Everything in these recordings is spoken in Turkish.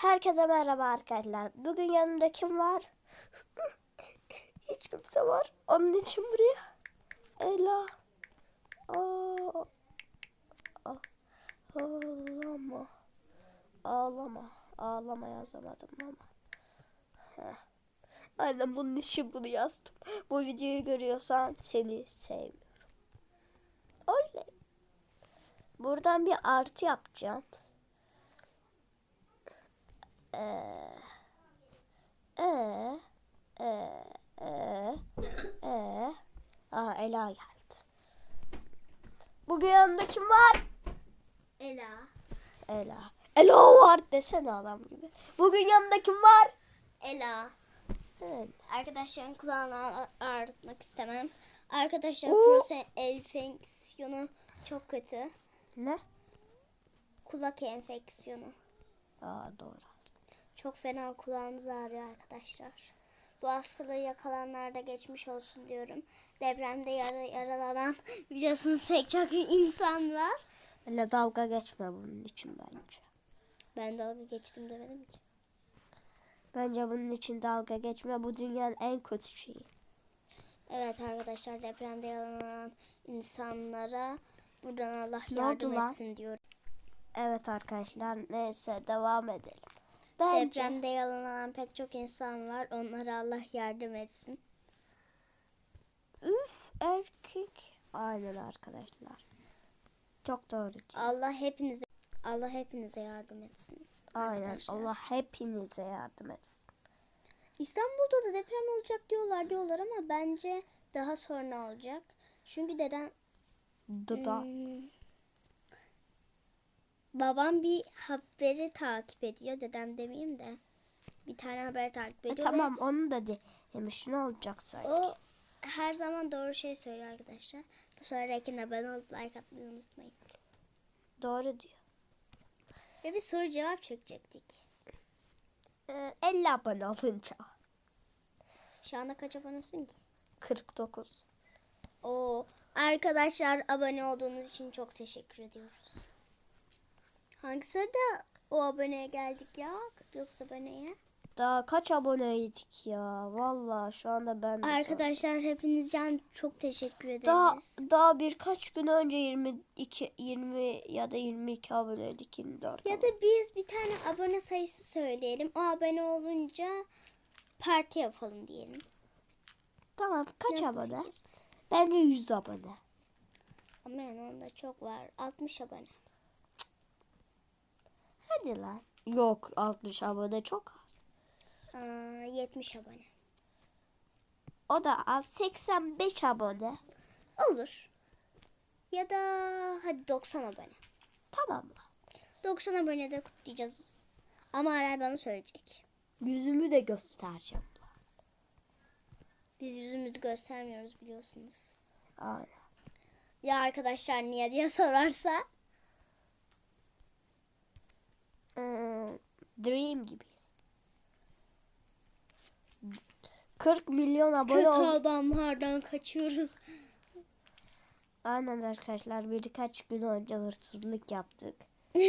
Herkese merhaba arkadaşlar. Bugün yanımda kim var? Hiç kimse var. Onun için buraya. Ela. Aa. Ağlama. Ağlama. Ağlama yazamadım ama. Heh. Aynen bunun için bunu yazdım. Bu videoyu görüyorsan seni sevmiyorum. Oley. Buradan bir artı yapacağım. Ee, ee, ee, ee, ee. Aha Ela geldi. Bugün yanında kim var? Ela. Ela. Ela var desene adam gibi. Bugün yanında kim var? Ela. Evet. Arkadaşların kulağını ağ- ağrıtmak istemem. Arkadaşlar Oo. prose enfeksiyonu çok kötü. Ne? Kulak enfeksiyonu. Aa doğru. Çok fena kulağınız ağrıyor arkadaşlar. Bu hastalığı yakalanlarda geçmiş olsun diyorum. Depremde yara, yaralanan biliyorsunuz pek çok insan var. Öyle dalga geçme bunun için bence. Ben dalga geçtim demedim ki. Bence bunun için dalga geçme. Bu dünyanın en kötü şeyi. Evet arkadaşlar depremde yaralanan insanlara buradan Allah Ne yardım etsin diyorum. Evet arkadaşlar neyse devam edelim. Bence Depremde yaralanan pek çok insan var. Onlara Allah yardım etsin. üf erkek. Aynen arkadaşlar. Çok doğru. diyor. Allah hepinize Allah hepinize yardım etsin. Aynen arkadaşlar. Allah hepinize yardım etsin. İstanbul'da da deprem olacak diyorlar diyorlar ama bence daha sonra olacak. Çünkü deden Dıda. Hmm, babam bir haberi takip ediyor. Dedem demeyeyim de. Bir tane haber takip E, ediyor. ve tamam onu da demiş ne olacak sanki. O her zaman doğru şey söylüyor arkadaşlar. Bu sonraki abone olup like atmayı unutmayın. Doğru diyor. Ve bir soru cevap çekecektik. Ee, 50 abone olunca. Şu anda kaç abonesin ki? 49. Oo, arkadaşlar abone olduğunuz için çok teşekkür ediyoruz. Hangi sırada o aboneye geldik ya? 49 aboneye. Daha kaç aboneydik ya? Vallahi şu anda ben Arkadaşlar hepinizden çok teşekkür daha ederiz. daha birkaç gün önce 22 20 ya da 22 aboneydik 24. Ya da biz bir tane abone sayısı söyleyelim. O abone olunca parti yapalım diyelim. Tamam kaç Nasıl abone? fikir? Bence 100 abone. Ama yani onda çok var. 60 abone. Hadi lan. Yok 60 abone çok az. Aa, 70 abone. O da az 85 abone. Olur. Ya da hadi 90 abone. Tamam mı? 90 abone de kutlayacağız. Ama Aral bana söyleyecek. Yüzümü de göstereceğim. Biz yüzümüzü göstermiyoruz biliyorsunuz. Aynen. Ya arkadaşlar niye diye sorarsa. Ee, Dream gibiyiz. 40 milyon abone Kötü oldu. adamlardan kaçıyoruz. Aynen arkadaşlar birkaç gün önce hırsızlık yaptık.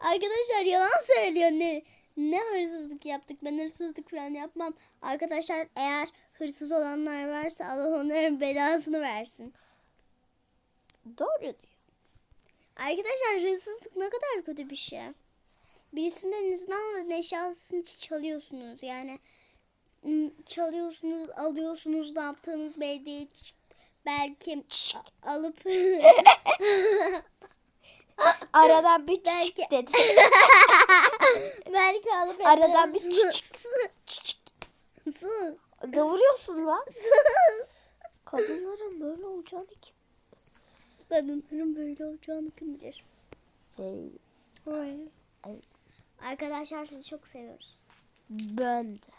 Arkadaşlar yalan söylüyor ne ne hırsızlık yaptık ben hırsızlık falan yapmam. Arkadaşlar eğer hırsız olanlar varsa Allah onların belasını versin. Doğru diyor. Arkadaşlar hırsızlık ne kadar kötü bir şey. Birisinden izin almadan eşyasını çalıyorsunuz. Yani çalıyorsunuz, alıyorsunuz, ne yaptığınız belli değil. Belki alıp Aradan bir Belki- dedi. belki alıp Aradan bir. Çiçek. Sus. Ne vuruyorsun lan? Kadınların böyle olacağını kim? Kadınların böyle olacağını kim bilir? Hey, Hayır. Arkadaşlar sizi çok seviyoruz. ben de.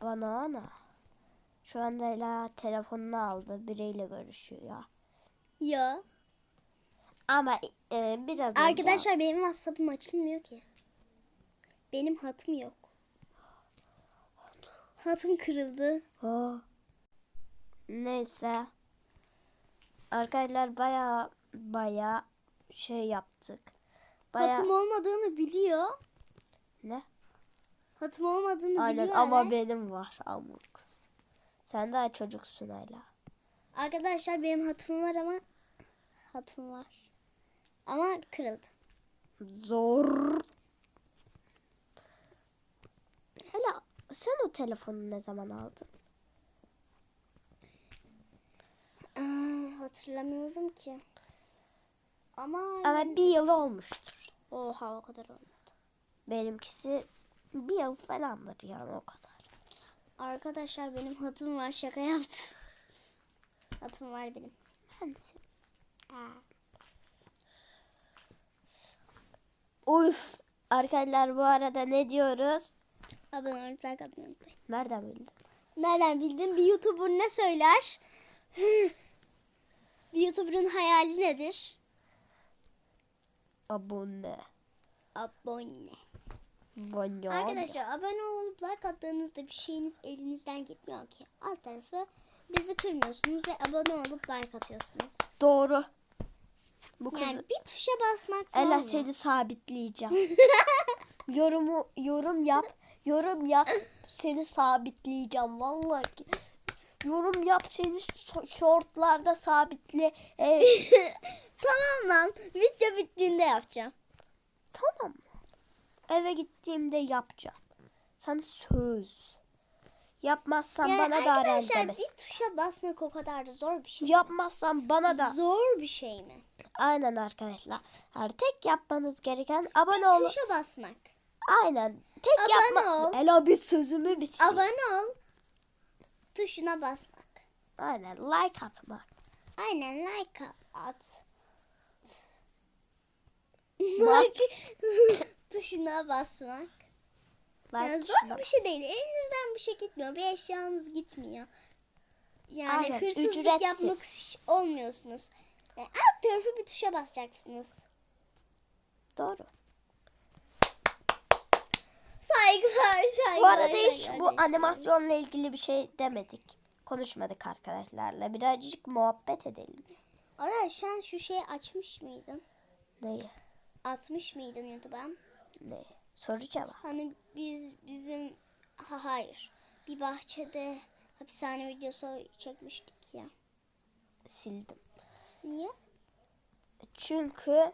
Bana ana. Şu anda Ela telefonunu aldı. Biriyle görüşüyor ya. Ya. Ama e, biraz önce- Arkadaşlar benim WhatsApp'ım açılmıyor ki. Benim hatım yok. Hatım kırıldı. Oh. Neyse. Arkadaşlar baya baya şey yaptık. Baya Hatım olmadığını biliyor. ne? Hatım olmadığını Aynen biliyor. ama Eray. benim var Among Us. Sen daha çocuksun hala. Arkadaşlar benim hatım var ama hatım var. Ama kırıldı. Zor. Hala sen o telefonu ne zaman aldın? Aa, hatırlamıyorum ki. Ama Ama bir yıl olmuştur. oha o kadar olmadı. Benimkisi bir yıl falandır yani o kadar. Arkadaşlar benim hatım var şaka yaptı. Hatım var benim. Hangisi? Aa. Uf. Arkadaşlar bu arada ne diyoruz? Abone olup like atmayı unutmayın. Nereden bildin? Nereden bildin? Bir YouTuber ne söyler? bir YouTuber'ın hayali nedir? Abone. Abone. Abone. Arkadaşlar abone olup like attığınızda bir şeyiniz elinizden gitmiyor ki. Alt tarafı bizi kırmıyorsunuz ve abone olup like atıyorsunuz. Doğru. Bu kız Yani bir tuşa basmak zor Ela seni sabitleyeceğim. Yorumu yorum yap. Yorum yap. Seni sabitleyeceğim vallahi. Yorum yap seni so- şortlarda sabitle. Ee, tamam lan. Video bittiğinde yapacağım. tamam? Eve gittiğimde yapacağım. Sana söz. Yapmazsan Yani bana da aran demez. bir tuşa basmak o kadar da zor bir şey. Yapmazsan bana da. Zor bir şey mi? Aynen arkadaşlar. Yani tek yapmanız gereken abone Bir olun. tuşa basmak. Aynen. Tek Abone yapma. ol. Ela bir sözümü bitireyim. Abone ol. Tuşuna basmak. Aynen like atmak. Aynen like at. at. Like tuşuna basmak. Like Yani zor bir şey değil. Elinizden bir şey gitmiyor. Bir eşyanız gitmiyor. Yani Aynen, hırsızlık ücretsiz. yapmak olmuyorsunuz. Yani alt tarafı bir tuşa basacaksınız. Doğru. Saygılar, saygılar. Bu arada hiç bu animasyonla ilgili bir şey demedik. Konuşmadık arkadaşlarla. Birazcık muhabbet edelim. Ara sen şu şeyi açmış mıydın? Neyi? Atmış mıydın YouTube'a? Neyi? Soru cevap. Hani biz bizim ha hayır. Bir bahçede hapishane videosu çekmiştik ya. Sildim. Niye? Çünkü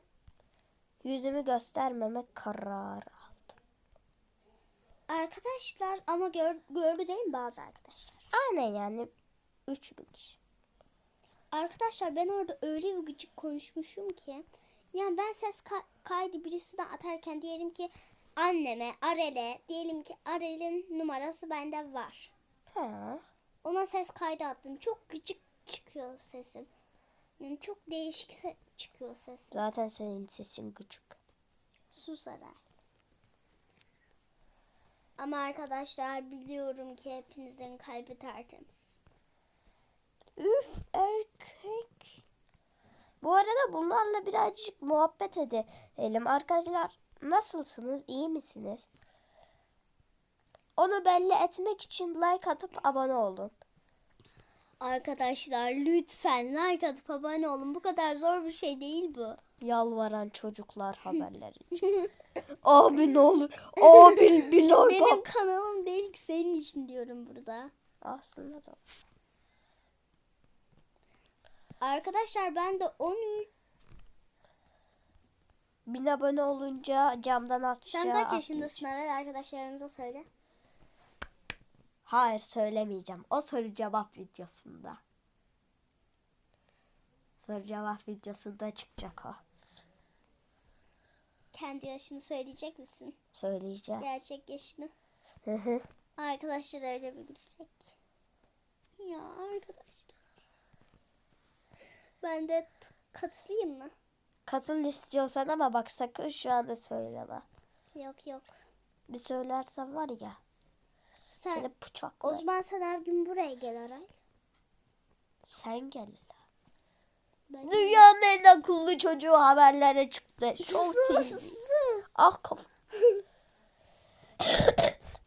yüzümü göstermemek kararı. Arkadaşlar ama gör, gördü değil mi bazı arkadaşlar? Aynen yani 3000 kişi. Arkadaşlar ben orada öyle bir gıcık konuşmuşum ki. Yani ben ses ka- kaydı birisine atarken diyelim ki anneme, Arel'e diyelim ki Arel'in numarası bende var. Ha. Ona ses kaydı attım. Çok gıcık çıkıyor sesim. Yani çok değişik se- çıkıyor sesim. Zaten senin sesin gıcık. Sus Aray. Ama arkadaşlar biliyorum ki hepinizin kalbi tertemiz. Üf erkek. Bu arada bunlarla birazcık muhabbet edelim. Arkadaşlar nasılsınız? İyi misiniz? Onu belli etmek için like atıp abone olun. Arkadaşlar lütfen like atıp abone olun. Bu kadar zor bir şey değil bu. Yalvaran çocuklar haberleri. Abi ne olur. Abi bir like Benim at. kanalım değil ki senin için diyorum burada. Aslında da. Arkadaşlar ben de 13 Bin abone olunca camdan aşağı Sen kaç atlayacağım. yaşındasın Aray arkadaşlarımıza söyle. Hayır söylemeyeceğim. O soru cevap videosunda. Soru cevap videosunda çıkacak o. Kendi yaşını söyleyecek misin? Söyleyeceğim. Gerçek yaşını. Hı hı. Arkadaşlar öyle bilecek. Ya arkadaşlar. Ben de katılayım mı? Katıl istiyorsan ama bak sakın şu anda söyleme. Yok yok. Bir söylersen var ya Sen seni o bıçaklar. zaman sen her gün buraya gel Aray. Sen gel. Ben Dünyanın en akıllı çocuğu haberlere çıktı. Çok sus. Ah kafam.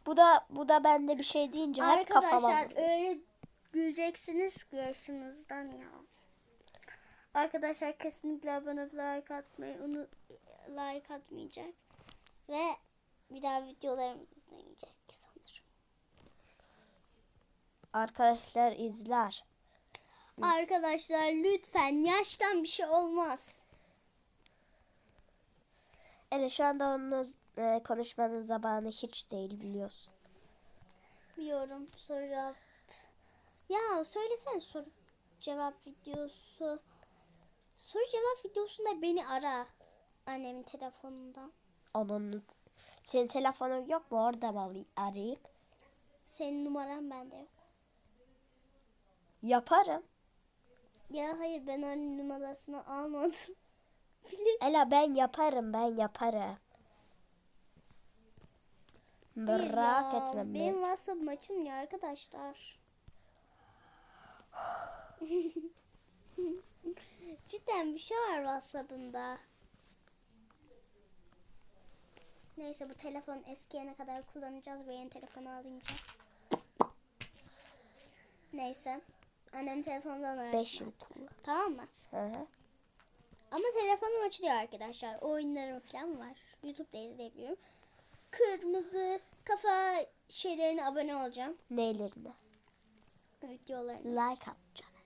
bu da bu da bende bir şey deyince hep kafama Arkadaşlar öyle güleceksiniz ki yaşınızdan ya. Arkadaşlar kesinlikle abone like atmayı onu like atmayacak. Ve bir daha videolarımızı izlemeyecek sanırım. Arkadaşlar izler. Arkadaşlar lütfen yaştan bir şey olmaz. Evet şu anda onun e, konuşmanın zamanı hiç değil biliyorsun. Biliyorum soru cevap. Ya söylesene soru cevap videosu. Soru cevap videosunda beni ara. Annemin telefonundan. Onun senin telefonun yok mu? Oradan alayım, arayayım. Senin numaran bende yok. Yaparım. Ya hayır ben anne numarasını almadım. Bilir. Ela ben yaparım ben yaparım. Merak ya, etme. Benim ben- WhatsApp'ım açılmıyor arkadaşlar. Cidden bir şey var WhatsApp'ımda. Neyse bu telefon eskiyene kadar kullanacağız ve yeni telefonu alınca. Neyse. Annem telefondan arasın. 5 yıl kullan. Tamam mı? Hı hı. Ama telefonum açılıyor arkadaşlar. Oyunlarım falan var. YouTube'da izleyebiliyorum. Kırmızı kafa şeylerine abone olacağım. Neylerine? Videolarına. Like atacaksın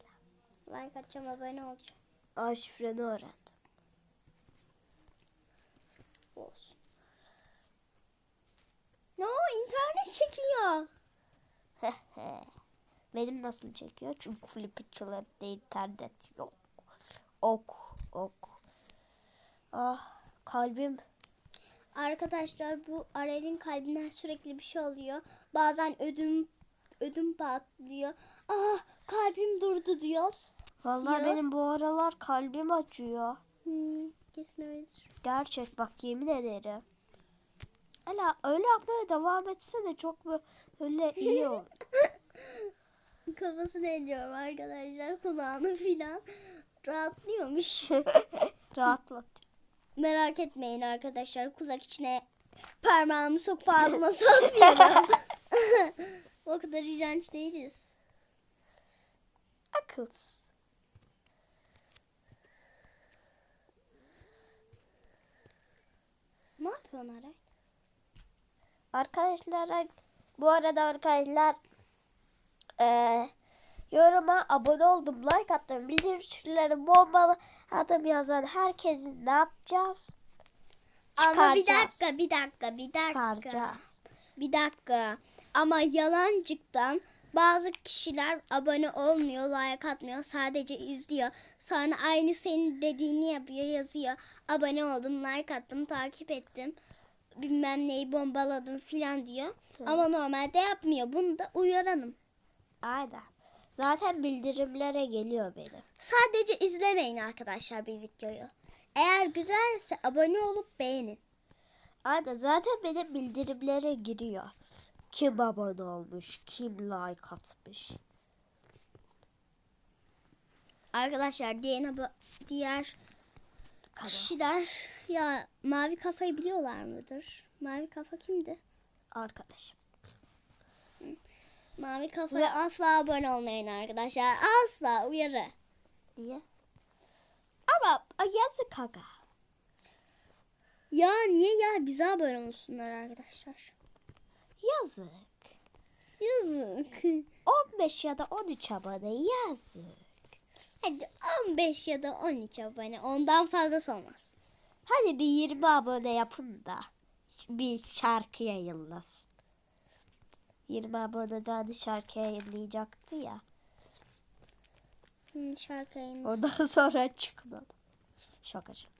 Ela. Like atacağım abone olacağım. Aa şifreni öğrendim. Olsun. No internet çekiyor. Benim nasıl çekiyor? Çünkü flipperçılarda internet yok. Ok, ok. Ah kalbim Arkadaşlar bu Arel'in kalbinden sürekli bir şey oluyor. Bazen ödüm ödüm patlıyor. Ah kalbim durdu diyoruz. Vallahi Ya. benim bu aralar kalbim acıyor. Hmm, kesin öyledir. Gerçek bak yemin ederim. Ela öyle yapmaya devam etsene çok böyle iyi olur. Kafasını ediyorum arkadaşlar. Kulağını filan rahatlıyormuş. Rahatlat. Merak etmeyin arkadaşlar. Kulak içine parmağımı sokup ağzıma sokmuyorum. o kadar iğrenç değiliz. Akılsız. Ne yapıyorsun Aray? Arkadaşlar bu arada arkadaşlar eee yoruma abone oldum, like attım, bildirim tuşları bombalı adım yazan herkesin ne yapacağız? Ama bir dakika, bir dakika, bir dakika. Çıkaracağız. Bir dakika. Ama yalancıktan bazı kişiler abone olmuyor, like atmıyor, sadece izliyor. Sonra aynı senin dediğini yapıyor, yazıyor. Abone oldum, like attım, takip ettim. Bilmem neyi bombaladım filan diyor. Ama normalde yapmıyor. Bunu da uyaralım. Aynen. Zaten bildirimlere geliyor benim. Sadece izlemeyin arkadaşlar bir videoyu. Eğer güzelse abone olup beğenin. Aynen zaten benim bildirimlere giriyor. Kim abone olmuş, kim like atmış. Arkadaşlar diğer, diğer kişiler ya mavi kafayı biliyorlar mıdır? Mavi kafa kimdi? Arkadaşım. Mavi kafaya asla abone olmayın arkadaşlar. Asla uyarı. Niye? Ama yazık aga. Ya niye ya bize abone olsunlar arkadaşlar? Yazık. Yazık. 15 ya da 13 abone yazık. Hadi 15 ya da 13 abone. Ondan fazlası olmaz. Hadi bir 20 abone yapın da bir şarkı yayınlasın. 20 abonede hani şarkı yayınlayacaktı ya. Hı, şarkı yayınlasın. Ondan sonra çıkmadı. Şaka şaka.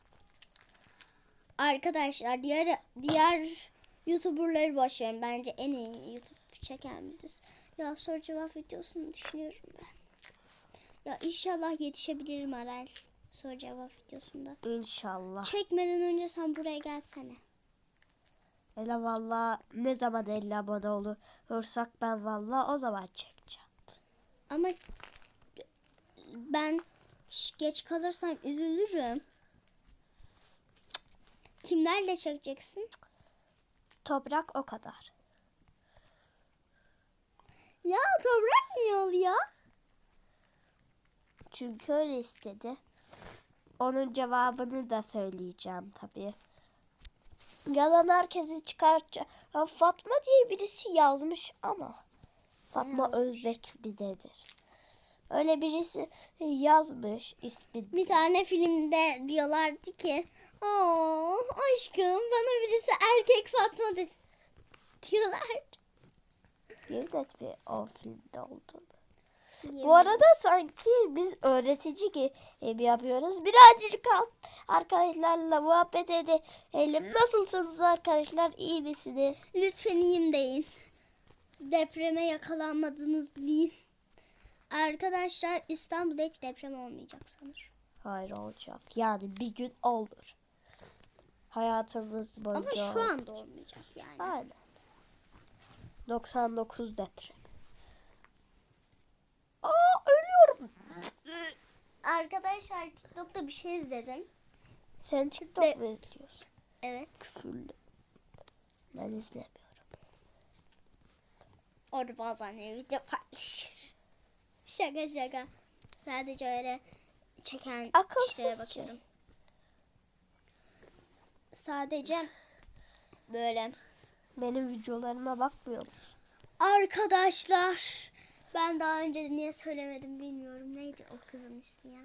Arkadaşlar diğer diğer YouTuber'ları verin. Bence en iyi YouTube çeken biziz. Ya soru cevap videosunu düşünüyorum ben. Ya inşallah yetişebilirim Aral soru cevap videosunda. İnşallah. Çekmeden önce sen buraya gelsene. Ela valla ne zaman 50 abone olursak ben valla o zaman çekeceğim. Ama ben geç kalırsam üzülürüm. Kimlerle çekeceksin? Toprak o kadar. Ya toprak niye oluyor? Çünkü öyle istedi. Onun cevabını da söyleyeceğim tabii. Yalan herkesi çıkartacak. Ha, Fatma diye birisi yazmış ama Fatma yazmış? Özbek midedir. Öyle birisi yazmış ismi. Bir tane filmde diyorlardı ki Oo aşkım bana birisi erkek Fatma dedi. Diyorlar. Yemin et bir o filmde olduğunu. Bu arada sanki biz öğretici gibi yapıyoruz. Birazcık al- arkadaşlarla muhabbet edelim. Nasılsınız arkadaşlar? İyi misiniz? Lütfen iyiyim deyin. Depreme yakalanmadınız deyin. Arkadaşlar İstanbul'da hiç deprem olmayacak sanırım. Hayır olacak. Yani bir gün olur. Hayatımız boyunca. Ama şu anda olmayacak yani. Aynen. 99 deprem. Aa ölüyorum. Arkadaşlar TikTok'ta bir şey izledim. Sen TikTok De- mu izliyorsun? Evet. Küfürlü. Ben izlemiyorum. Orada bazen video paylaşır. Şaka şaka. Sadece öyle çeken Akılsız kişilere şey. bakıyorum. Sadece böyle Benim videolarıma bakmıyor musun? arkadaşlar ben daha önce de niye söylemedim bilmiyorum. Neydi o kızın ismi ya?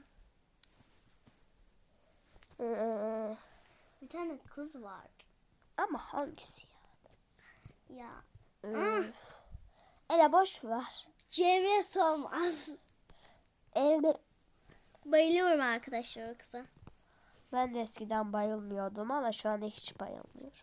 Ee, Bir tane kız vardı. ama hangisi ya? Ya Üf. Ele boş ver. Cemre Solmaz. Elime... Bayılıyorum arkadaşlar o kıza. Ben de eskiden bayılmıyordum ama şu anda hiç bayılmıyorum.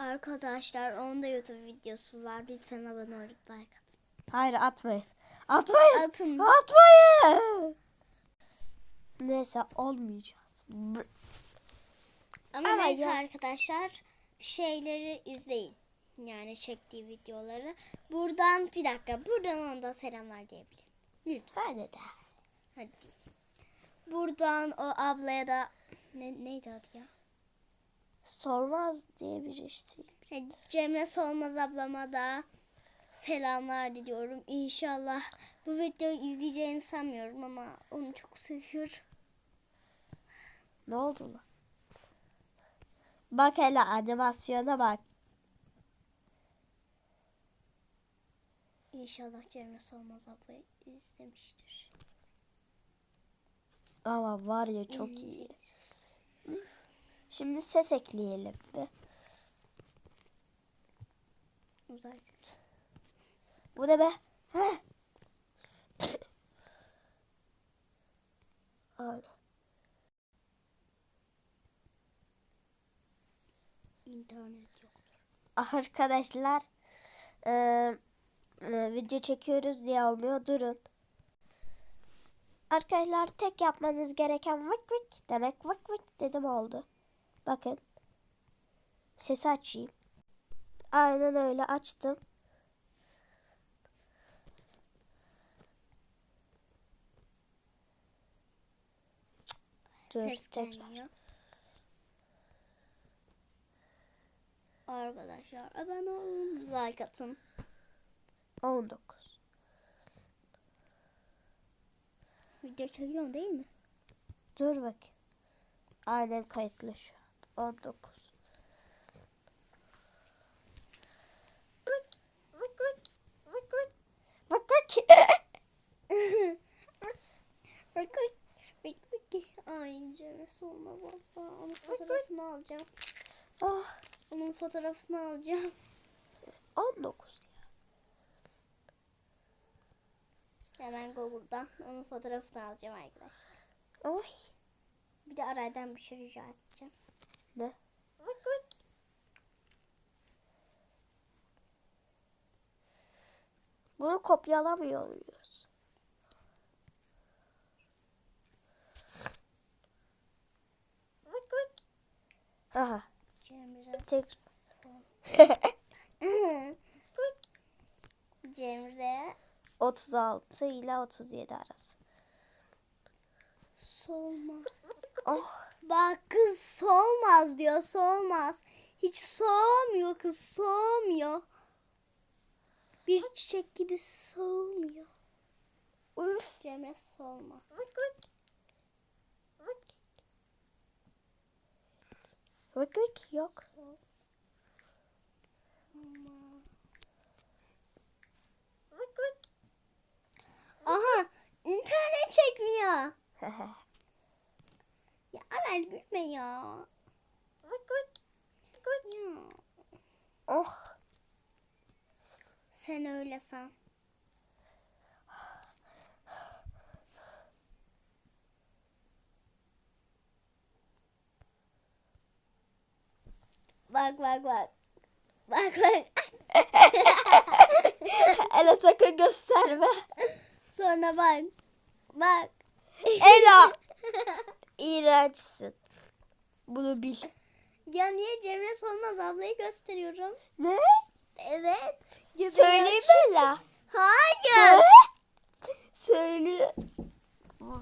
Arkadaşlar onun da YouTube videosu var. Lütfen abone olup like atın. Hayır atmayın. Atmayın. Atın. Atmayın. Neyse olmayacağız. Ama, Ama neyse arkadaşlar şeyleri izleyin. Yani çektiği videoları. Buradan bir dakika. Buradan ona da selamlar diyebilirim. Lütfen Hadi de. hadi. Buradan o ablaya da ne, neydi adı ya? Sormaz diye bir işte. Cemre Solmaz ablama da selamlar diliyorum. İnşallah bu videoyu izleyeceğini sanmıyorum ama onu çok seviyorum. Ne oldu lan? Bak hele animasyona bak. İnşallah Cemre Solmaz abla izlemiştir. Ama var ya çok iyi. Şimdi ses ekleyelim. Uzay ses. Bu ne be? Heh. Aynen. İnternet yok. Arkadaşlar eee, e, video çekiyoruz diye olmuyor. Durun. Arkadaşlar tek yapmanız gereken vık vık demek vık vık dedim oldu. Bakın. Sesi açayım. Aynen öyle açtım. Dur Ses tekrar. Arkadaşlar abone olun, like atın. 19. Video çekiyorsun değil mi? Dur bak. Aynen kayıtlı şu. 19. Vık, vık, vık, vık, vık. Vık, vık. Bak bak. Bak bak. Ay Cemre olmaz abla. Onun fotoğrafını alacağım. Ah, Onun fotoğrafını alacağım. 19 ya. Hemen Google'dan onun fotoğrafını alacağım arkadaşlar. Oy. Bir de araydan bir şey rica edeceğim. Ne? Vık, vık. Bunu kopyalamıyor muyuz? Vık, vık. Aha. Cemre Tek. Cemre 36 ile 37 arası. solmaz. Oh bak kız soğumaz diyor soğumaz. Hiç soğumuyor kız soğumuyor. Bir çiçek gibi soğumuyor. Üf Cemre soğumaz. Vık vık yok. Aha internet çekmiyor. Ya Arel gülme ya. vık vık. Vık vık. ya. Oh. Sen öyle san. Bak bak bak. Bak bak. Ela sakın gösterme. Sonra bak. Bak. Ela. İğrençsin. Bunu bil. Ya niye Cemre Solmaz ablayı gösteriyorum? Ne? Evet. Göbeği Söyleyeyim mi Ela? Hayır. Ne? Söyle.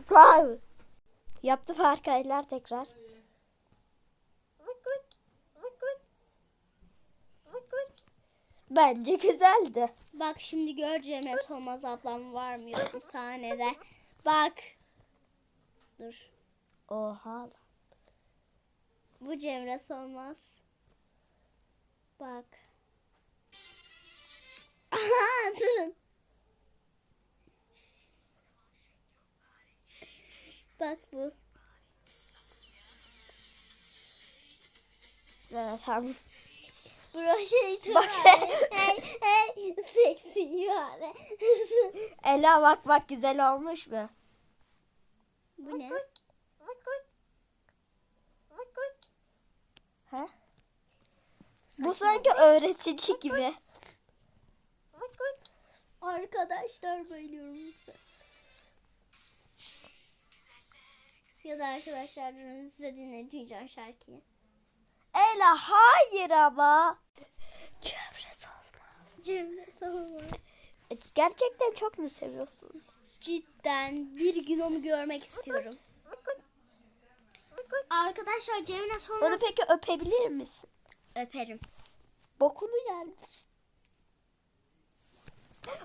Wow. Yaptım arkadaşlar tekrar. Bence güzeldi. Bak şimdi gör Cemre Solmaz ablam var mı yok mu sahnede. Bak. Dur. Oha. Bu Cemre Solmaz. Bak. Aha durun. Bak bu. Evet tamam. Broşeyi Bak. Hey hey seksi var. Ela bak bak güzel olmuş mu? bu ne? Bu sanki öğretici gibi. Arkadaşlar bayılıyorum yoksa. Ya da arkadaşlar size dinleteceğim şarkıyı. Ela hayır ama. Çevresi olmaz. Cemre Solmaz. Gerçekten çok mu seviyorsun? Cidden bir gün onu görmek istiyorum. Arkadaşlar Cemre Onu Solmaz peki öpebilir misin? Öperim. Bokunu yer misin?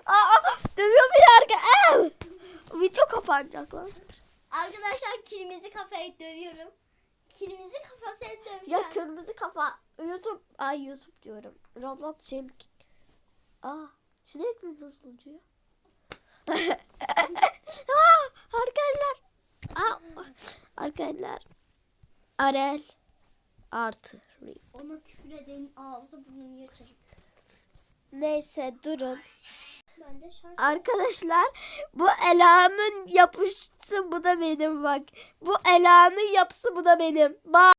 Aa, dövüyor beni arka. Ev! Video kapanacak lan. Arkadaşlar kirmizi kafayı dövüyorum. Kirmizi kafa seni döveceğim. Ya kırmızı kafa. YouTube. Ay YouTube diyorum. Roblox şey Aa, sinek mi bozuluyor? Aa, arkadaşlar. Aa, arkadaşlar. Arel artı Reef. Ona küfür edenin ağzını burnunu yırtarım. Neyse durun. Ben de şarkı... Arkadaşlar bu Ela'nın yapısı bu da benim bak. Bu Ela'nın yapısı bu da benim. Bak.